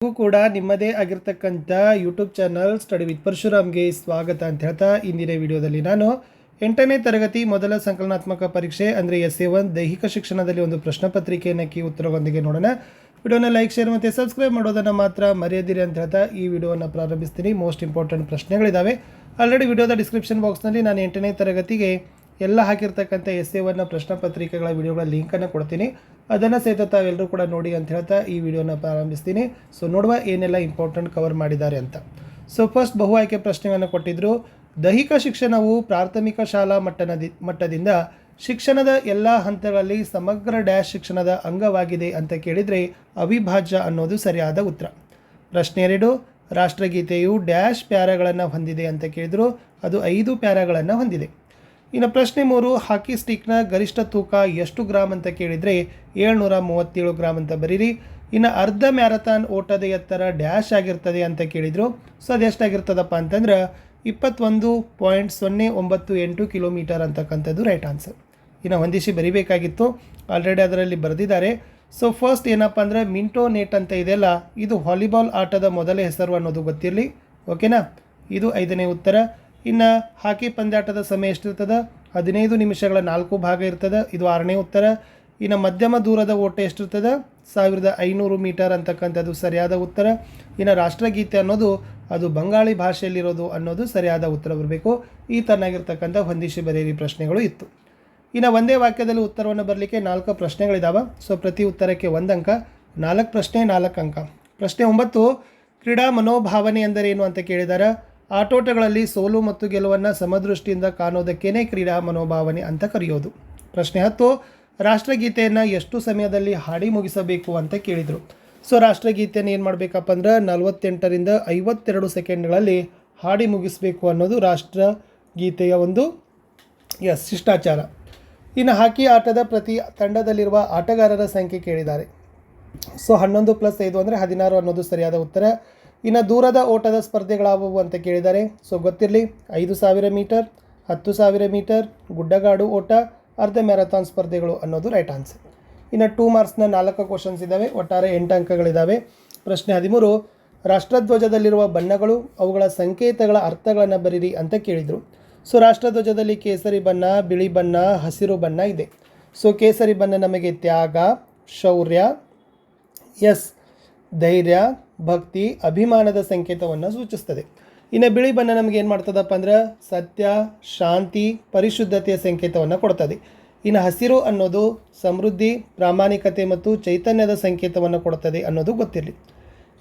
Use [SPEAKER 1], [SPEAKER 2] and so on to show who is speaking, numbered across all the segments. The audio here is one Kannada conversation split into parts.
[SPEAKER 1] ಕೂಡ ನಿಮ್ಮದೇ ಆಗಿರ್ತಕ್ಕಂಥ ಯೂಟ್ಯೂಬ್ ಚಾನಲ್ ಸ್ಟಡಿ ವಿತ್ ಪರಶುರಾಮ್ಗೆ ಸ್ವಾಗತ ಅಂತ ಹೇಳ್ತಾ ಇಂದಿನ ವಿಡಿಯೋದಲ್ಲಿ ನಾನು ಎಂಟನೇ ತರಗತಿ ಮೊದಲ ಸಂಕಲನಾತ್ಮಕ ಪರೀಕ್ಷೆ ಅಂದರೆ ಎಸ್ ಎ ಒನ್ ದೈಹಿಕ ಶಿಕ್ಷಣದಲ್ಲಿ ಒಂದು ಪ್ರಶ್ನೆ ಪತ್ರಿಕೆಯನ್ನು ಕಿ ಉತ್ತರವೊಂದಿಗೆ ನೋಡೋಣ. ವಿಡಿಯೋನ ಲೈಕ್ ಶೇರ್ ಮತ್ತು ಸಬ್ಸ್ಕ್ರೈಬ್ ಮಾಡೋದನ್ನು ಮಾತ್ರ ಮರೆಯದಿರಿ ಅಂತ ಹೇಳ್ತಾ ಈ ವಿಡಿಯೋವನ್ನು ಪ್ರಾರಂಭಿಸ್ತೀನಿ. ಮೋಸ್ಟ್ ಇಂಪಾರ್ಟೆಂಟ್ ಪ್ರಶ್ನೆಗಳಿದ್ದಾವೆ ಆಲ್ರೆಡಿ ವಿಡಿಯೋದ ಡಿಸ್ಕ್ರಿಪ್ಷನ್ ಬಾಕ್ಸ್ನಲ್ಲಿ ನಾನು ಎಂಟನೇ ತರಗತಿಗೆ ಎಲ್ಲ ಹಾಕಿರ್ತಕ್ಕಂಥ ಎಸ್ ಎ ಒನ್ನ ಪ್ರಶ್ನೆ ಪತ್ರಿಕೆಗಳ ವಿಡಿಯೋಗಳ ಲಿಂಕನ್ನು ಕೊಡ್ತೀನಿ. ಅದನ್ನು ಸಹಿತ ತಾವೆಲ್ಲರೂ ಕೂಡ ನೋಡಿ ಅಂತ ಹೇಳ್ತಾ ಈ ವಿಡಿಯೋನ ಪ್ರಾರಂಭಿಸ್ತೀನಿ. ಸೊ ನೋಡುವ ಏನೆಲ್ಲ ಇಂಪಾರ್ಟೆಂಟ್ ಕವರ್ ಮಾಡಿದ್ದಾರೆ ಅಂತ. ಸೊ ಫಸ್ಟ್ ಬಹು ಆಯ್ಕೆ ಪ್ರಶ್ನೆಗಳನ್ನು ಕೊಟ್ಟಿದ್ದರು ದೈಹಿಕ ಶಿಕ್ಷಣವು ಪ್ರಾಥಮಿಕ ಶಾಲಾ ಮಟ್ಟನದಿ, ಮಟ್ಟದಿಂದ ಶಿಕ್ಷಣದ ಎಲ್ಲ ಹಂತಗಳಲ್ಲಿ ಸಮಗ್ರ ಡ್ಯಾಶ್ ಶಿಕ್ಷಣದ ಅಂಗವಾಗಿದೆ ಅಂತ ಕೇಳಿದರೆ ಅವಿಭಾಜ್ಯ ಅನ್ನೋದು ಸರಿಯಾದ ಉತ್ತರ. ಪ್ರಶ್ನೆ ಎರಡು, ರಾಷ್ಟ್ರಗೀತೆಯು ಡ್ಯಾಶ್ ಪ್ಯಾರಗಳನ್ನು ಹೊಂದಿದೆ ಅಂತ ಕೇಳಿದರು. ಅದು ಐದು ಪ್ಯಾರಗಳನ್ನು ಹೊಂದಿದೆ. ಇನ್ನು ಪ್ರಶ್ನೆ ಮೂರು, ಹಾಕಿ ಸ್ಟಿಕ್ನ ಗರಿಷ್ಠ ತೂಕ ಎಷ್ಟು ಗ್ರಾಮ್ ಅಂತ ಕೇಳಿದರೆ ಏಳ್ನೂರ ಮೂವತ್ತೇಳು ಗ್ರಾಮ್ ಅಂತ ಬರೀರಿ. ಇನ್ನು ಅರ್ಧ ಮ್ಯಾರಥಾನ್ ಓಟದ ಎತ್ತರ ಡ್ಯಾಶ್ ಆಗಿರ್ತದೆ ಅಂತ ಕೇಳಿದರು. ಸೊ ಅದು ಎಷ್ಟಾಗಿರ್ತದಪ್ಪ ಅಂತಂದ್ರೆ ಇಪ್ಪತ್ತೊಂದು ಪಾಯಿಂಟ್ ಸೊನ್ನೆ ಒಂಬತ್ತು ಎಂಟು ಕಿಲೋಮೀಟರ್ ಅಂತಕ್ಕಂಥದ್ದು ರೈಟ್ ಆನ್ಸರ್. ಇನ್ನು ಹೊಂದಿಸಿ ಬರಿಬೇಕಾಗಿತ್ತು. ಆಲ್ರೆಡಿ ಅದರಲ್ಲಿ ಬರೆದಿದ್ದಾರೆ. ಸೊ ಫಸ್ಟ್ ಏನಪ್ಪ ಅಂದರೆ ಮಿಂಟೋ ನೆಟ್ ಅಂತ ಇದೆಯಲ್ಲ ಇದು ವಾಲಿಬಾಲ್ ಆಟದ ಮೊದಲ ಹೆಸರು ಅನ್ನೋದು ಗೊತ್ತಿರಲಿ. ಓಕೆನಾ? ಇದು ಐದನೇ ಉತ್ತರ. ಇನ್ನು ಹಾಕಿ ಪಂದ್ಯಾಟದ ಸಮಯ ಎಷ್ಟಿರ್ತದೆ? ಹದಿನೈದು ನಿಮಿಷಗಳ ನಾಲ್ಕು ಭಾಗ ಇರ್ತದೆ. ಇದು ಆರನೇ ಉತ್ತರ. ಇನ್ನು ಮಧ್ಯಮ ದೂರದ ಓಟ ಎಷ್ಟಿರ್ತದೆ? ಸಾವಿರದ ಐನೂರು ಮೀಟರ್ ಅಂತಕ್ಕಂಥದ್ದು ಸರಿಯಾದ ಉತ್ತರ. ಇನ್ನು ರಾಷ್ಟ್ರಗೀತೆ ಅನ್ನೋದು, ಅದು ಬಂಗಾಳಿ ಭಾಷೆಯಲ್ಲಿರೋದು ಅನ್ನೋದು ಸರಿಯಾದ ಉತ್ತರ ಬರಬೇಕು. ಈ ತನ್ನಾಗಿರ್ತಕ್ಕಂಥ ಹೊಂದಿಸಿ ಬರೆಯಿರಿ ಪ್ರಶ್ನೆಗಳು ಇತ್ತು. ಇನ್ನು ಒಂದೇ ವಾಕ್ಯದಲ್ಲಿ ಉತ್ತರವನ್ನು ಬರಲಿಕ್ಕೆ ನಾಲ್ಕು ಪ್ರಶ್ನೆಗಳಿದ್ದಾವೆ ಸೊ ಪ್ರತಿ ಉತ್ತರಕ್ಕೆ ಒಂದು ಅಂಕ. ನಾಲ್ಕು ಪ್ರಶ್ನೆ, ನಾಲ್ಕು ಅಂಕ. ಪ್ರಶ್ನೆ ಒಂಬತ್ತು, ಕ್ರೀಡಾ ಮನೋಭಾವನೆ ಎಂದರೇನು ಅಂತ ಕೇಳಿದ್ದಾರೆ ಆಟೋಟಗಳಲ್ಲಿ ಸೋಲು ಮತ್ತು ಗೆಲುವನ್ನು ಸಮದೃಷ್ಟಿಯಿಂದ ಕಾಣೋದಕ್ಕೇನೆ ಕ್ರೀಡಾ ಮನೋಭಾವನೆ ಅಂತ ಕರೆಯೋದು. ಪ್ರಶ್ನೆ ಹತ್ತು, ರಾಷ್ಟ್ರಗೀತೆಯನ್ನು ಎಷ್ಟು ಸಮಯದಲ್ಲಿ ಹಾಡಿ ಮುಗಿಸಬೇಕು ಅಂತ ಕೇಳಿದರು. ಸೊ, ರಾಷ್ಟ್ರಗೀತೆಯನ್ನು ಏನು ಮಾಡಬೇಕಪ್ಪ ಅಂದ್ರೆ ನಲವತ್ತೆಂಟರಿಂದ ಐವತ್ತೆರಡು ಸೆಕೆಂಡ್ಗಳಲ್ಲಿ ಹಾಡಿ ಮುಗಿಸಬೇಕು ಅನ್ನೋದು ರಾಷ್ಟ್ರಗೀತೆಯ ಒಂದು, ಎಸ್, ಶಿಷ್ಟಾಚಾರ. ಇನ್ನು ಹಾಕಿ ಆಟದ ಪ್ರತಿ ತಂಡದಲ್ಲಿರುವ ಆಟಗಾರರ ಸಂಖ್ಯೆ ಕೇಳಿದ್ದಾರೆ. ಸೊ, ಹನ್ನೊಂದು ಪ್ಲಸ್ ಐದು ಅಂದರೆ ಹದಿನಾರು ಅನ್ನೋದು ಸರಿಯಾದ ಉತ್ತರ. ಇನ್ನು ದೂರದ ಓಟದ ಸ್ಪರ್ಧೆಗಳಾವುವು ಅಂತ ಕೇಳಿದ್ದಾರೆ ಸೊ ಗೊತ್ತಿರಲಿ, ಐದು ಸಾವಿರ ಮೀಟರ್, ಹತ್ತು ಸಾವಿರ ಮೀಟರ್, ಗುಡ್ಡಗಾಡು ಓಟ, ಅರ್ಧ ಮ್ಯಾರಥಾನ್ ಸ್ಪರ್ಧೆಗಳು ಅನ್ನೋದು ರೈಟ್ ಆನ್ಸರ್ ಇನ್ನು ಟೂ ಮಾರ್ಕ್ಸ್ನ ನಾಲ್ಕು ಕ್ವಶನ್ಸ್ ಇದ್ದಾವೆ ಒಟ್ಟಾರೆ ಎಂಟು ಅಂಕಗಳಿದ್ದಾವೆ ಪ್ರಶ್ನೆ ಹದಿಮೂರು, ರಾಷ್ಟ್ರಧ್ವಜದಲ್ಲಿರುವ ಬಣ್ಣಗಳು, ಅವುಗಳ ಸಂಕೇತಗಳ ಅರ್ಥಗಳನ್ನು ಬರೀರಿ ಅಂತ ಕೇಳಿದರು. ಸೊ ರಾಷ್ಟ್ರಧ್ವಜದಲ್ಲಿ ಕೇಸರಿ ಬಣ್ಣ, ಬಿಳಿ ಬಣ್ಣ, ಹಸಿರು ಬಣ್ಣ ಇದೆ. ಸೊ ಕೇಸರಿ ಬಣ್ಣ ನಮಗೆ ತ್ಯಾಗ, ಶೌರ್ಯ ಎಸ್ ಧೈರ್ಯ ಭಕ್ತಿ, ಅಭಿಮಾನದ ಸಂಕೇತವನ್ನು ಸೂಚಿಸ್ತದೆ. ಇನ್ನು ಬಿಳಿ ಬಣ್ಣ ನಮಗೆ ಏನು ಮಾಡ್ತದಪ್ಪ ಅಂದ್ರೆ ಸತ್ಯ, ಶಾಂತಿ, ಪರಿಶುದ್ಧತೆಯ ಸಂಕೇತವನ್ನು ಕೊಡ್ತದೆ. ಇನ್ನು ಹಸಿರು ಅನ್ನೋದು ಸಮೃದ್ಧಿ, ಪ್ರಾಮಾಣಿಕತೆ ಮತ್ತು ಚೈತನ್ಯದ ಸಂಕೇತವನ್ನು ಕೊಡ್ತದೆ ಅನ್ನೋದು ಗೊತ್ತಿರಲಿ.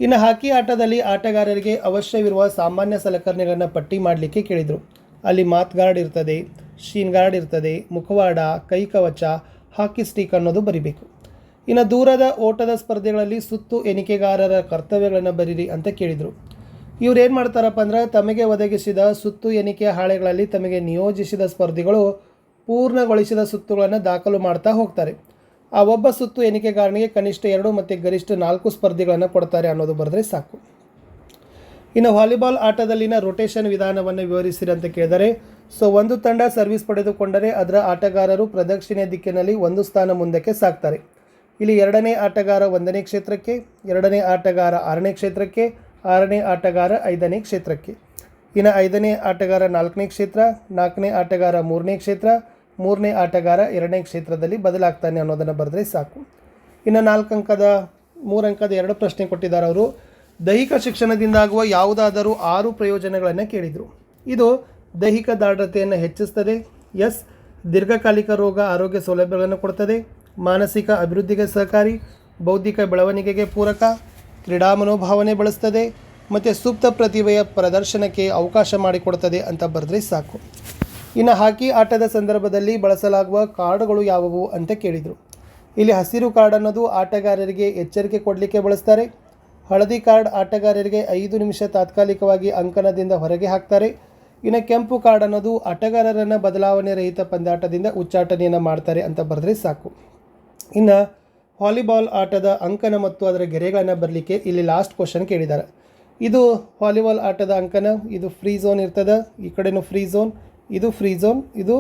[SPEAKER 1] ಇನ್ನು ಹಾಕಿ ಆಟದಲ್ಲಿ ಆಟಗಾರರಿಗೆ ಅವಶ್ಯವಿರುವ ಸಾಮಾನ್ಯ ಸಲಕರಣೆಗಳನ್ನು ಪಟ್ಟಿ ಮಾಡಲಿಕ್ಕೆ ಕೇಳಿದರು. ಅಲ್ಲಿ ಮಾತ್ ಗಾರ್ಡ್ ಇರ್ತದೆ, ಶೀನ್ ಗಾರ್ಡ್ ಇರ್ತದೆ, ಮುಖವಾಡ, ಕೈ ಕವಚ, ಹಾಕಿ ಸ್ಟಿಕ್ ಅನ್ನೋದು ಬರಿಬೇಕು. ಇನ್ನು ದೂರದ ಓಟದ ಸ್ಪರ್ಧೆಗಳಲ್ಲಿ ಸುತ್ತು ಎಣಿಕೆಗಾರರ ಕರ್ತವ್ಯಗಳನ್ನು ಬರೀರಿ ಅಂತ ಕೇಳಿದರು. ಇವ್ರು ಏನು ಮಾಡ್ತಾರಪ್ಪ ಅಂದ್ರೆ ತಮಗೆ ಒದಗಿಸಿದ ಸುತ್ತು ಎಣಿಕೆ ಹಾಳೆಗಳಲ್ಲಿ ತಮಗೆ ನಿಯೋಜಿಸಿದ ಸ್ಪರ್ಧಿಗಳು ಪೂರ್ಣಗೊಳಿಸಿದ ಸುತ್ತುಗಳನ್ನು ದಾಖಲು ಮಾಡ್ತಾ ಹೋಗ್ತಾರೆ. ಆ ಒಬ್ಬ ಸುತ್ತು ಎಣಿಕೆಗಾರನಿಗೆ ಕನಿಷ್ಠ ಎರಡು ಮತ್ತು ಗರಿಷ್ಠ ನಾಲ್ಕು ಸ್ಪರ್ಧಿಗಳನ್ನು ಕೊಡ್ತಾರೆ ಅನ್ನೋದು ಬರೆದ್ರೆ ಸಾಕು. ಇನ್ನು ವಾಲಿಬಾಲ್ ಆಟದಲ್ಲಿನ ರೊಟೇಷನ್ ವಿಧಾನವನ್ನು ವಿವರಿಸಿರಿ ಅಂತ ಕೇಳಿದರೆ, ಸೊ ಒಂದು ತಂಡ ಸರ್ವಿಸ್ ಪಡೆದುಕೊಂಡರೆ ಅದರ ಆಟಗಾರರು ಪ್ರದಕ್ಷಿಣೆ ದಿಕ್ಕಿನಲ್ಲಿ ಒಂದು ಸ್ಥಾನ ಮುಂದಕ್ಕೆ ಸಾಕ್ತಾರೆ. ಇಲ್ಲಿ ಎರಡನೇ ಆಟಗಾರ ಒಂದನೇ ಕ್ಷೇತ್ರಕ್ಕೆ, ಎರಡನೇ ಆಟಗಾರ ಆರನೇ ಕ್ಷೇತ್ರಕ್ಕೆ, ಆರನೇ ಆಟಗಾರ ಐದನೇ ಕ್ಷೇತ್ರಕ್ಕೆ. ಇನ್ನು ಐದನೇ ಆಟಗಾರ ನಾಲ್ಕನೇ ಕ್ಷೇತ್ರ, ನಾಲ್ಕನೇ ಆಟಗಾರ ಮೂರನೇ ಕ್ಷೇತ್ರ, ಮೂರನೇ ಆಟಗಾರ ಎರಡನೇ ಕ್ಷೇತ್ರದಲ್ಲಿ ಬದಲಾಗ್ತಾನೆ ಅನ್ನೋದನ್ನು ಬರೆದ್ರೆ ಸಾಕು. ಇನ್ನು ನಾಲ್ಕು ಅಂಕದ ಮೂರು ಎರಡು ಪ್ರಶ್ನೆ ಕೊಟ್ಟಿದ್ದಾರೆ ಅವರು. ದೈಹಿಕ ಶಿಕ್ಷಣದಿಂದಾಗುವ ಯಾವುದಾದರೂ ಆರು ಪ್ರಯೋಜನಗಳನ್ನು ಕೇಳಿದರು. ಇದು ದೈಹಿಕ ದಾಢ್ರತೆಯನ್ನು ಹೆಚ್ಚಿಸ್ತದೆ, ಎಸ್, ದೀರ್ಘಕಾಲಿಕ ರೋಗ ಆರೋಗ್ಯ ಸೌಲಭ್ಯಗಳನ್ನು ಕೊಡ್ತದೆ ಮಾನಸಿಕ ಅಭಿವೃದ್ಧಿಗೆ ಸಹಕಾರಿ, ಬೌದ್ಧಿಕ ಬೆಳವಣಿಗೆಗೆ ಪೂರಕ, ಕ್ರೀಡಾ ಮನೋಭಾವನೆ ಬಳಸ್ತದೆ, ಮತ್ತು ಸೂಕ್ತ ಪ್ರತಿಭೆಯ ಪ್ರದರ್ಶನಕ್ಕೆ ಅವಕಾಶ ಮಾಡಿಕೊಡ್ತದೆ ಅಂತ ಬರೆದ್ರೆ ಸಾಕು. ಇನ್ನು ಹಾಕಿ ಆಟದ ಸಂದರ್ಭದಲ್ಲಿ ಬಳಸಲಾಗುವ ಕಾರ್ಡ್ಗಳು ಯಾವುವು ಅಂತ ಕೇಳಿದರು. ಇಲ್ಲಿ ಹಸಿರು ಕಾರ್ಡ್ ಅನ್ನೋದು ಆಟಗಾರರಿಗೆ ಎಚ್ಚರಿಕೆ ಕೊಡಲಿಕ್ಕೆ ಬಳಸ್ತಾರೆ. ಹಳದಿ ಕಾರ್ಡ್ ಆಟಗಾರರಿಗೆ ಐದು ನಿಮಿಷ ತಾತ್ಕಾಲಿಕವಾಗಿ ಅಂಕಣದಿಂದ ಹೊರಗೆ ಹಾಕ್ತಾರೆ. ಇನ್ನು ಕೆಂಪು ಕಾರ್ಡ್ ಅನ್ನೋದು ಆಟಗಾರರನ್ನು ಬದಲಾವಣೆ ರಹಿತ ಪಂದಾಟದಿಂದ ಉಚ್ಚಾಟನೆಯನ್ನು ಮಾಡ್ತಾರೆ ಅಂತ ಬರೆದ್ರೆ ಸಾಕು. ಇನ್ನು ವಾಲಿಬಾಲ್ ಆಟದ ಅಂಕನ ಮತ್ತು ಅದರ ಗೆರೆಗಳನ್ನು ಬರಲಿಕ್ಕೆ ಇಲ್ಲಿ ಲಾಸ್ಟ್ ಕ್ವಶನ್ ಕೇಳಿದ್ದಾರೆ. ಇದು ವಾಲಿಬಾಲ್ ಆಟದ ಅಂಕನ ಇದು ಫ್ರೀ ಝೋನ್ ಇರ್ತದೆ, ಈ ಕಡೆನೂ ಫ್ರೀ ಝೋನ್ ಇದು ಫ್ರೀ ಝೋನ್ ಇದು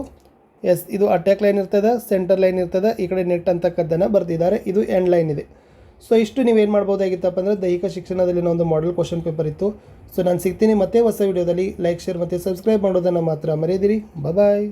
[SPEAKER 1] ಎಸ್, ಇದು ಅಟ್ಯಾಕ್ ಲೈನ್ ಇರ್ತದೆ ಸೆಂಟರ್ ಲೈನ್ ಇರ್ತದೆ, ಈ ಕಡೆ ನೆಟ್ ಅಂತಕ್ಕದ್ದನ್ನು ಬರೆದಿದ್ದಾರೆ, ಇದು ಎಂಡ್ ಲೈನ್ ಇದೆ. ಸೊ ಇಷ್ಟು ನೀವೇನು ಮಾಡ್ಬೋದಾಗಿತ್ತಪ್ಪ ಅಂದರೆ ದೈಹಿಕ ಶಿಕ್ಷಣದಲ್ಲಿ ಒಂದು ಮಾಡೆಲ್ ಕ್ವಶನ್ ಪೇಪರ್ ಇತ್ತು. ಸೊ ನಾನು ಸಿಗ್ತೀನಿ ಮತ್ತೆ ಹೊಸ ವಿಡಿಯೋದಲ್ಲಿ ಲೈಕ್ ಶೇರ್ ಮತ್ತು ಸಬ್ಸ್ಕ್ರೈಬ್ ಮಾಡೋದನ್ನು ಮಾತ್ರ ಮರೆಯದಿರಿ. ಬಾಯ್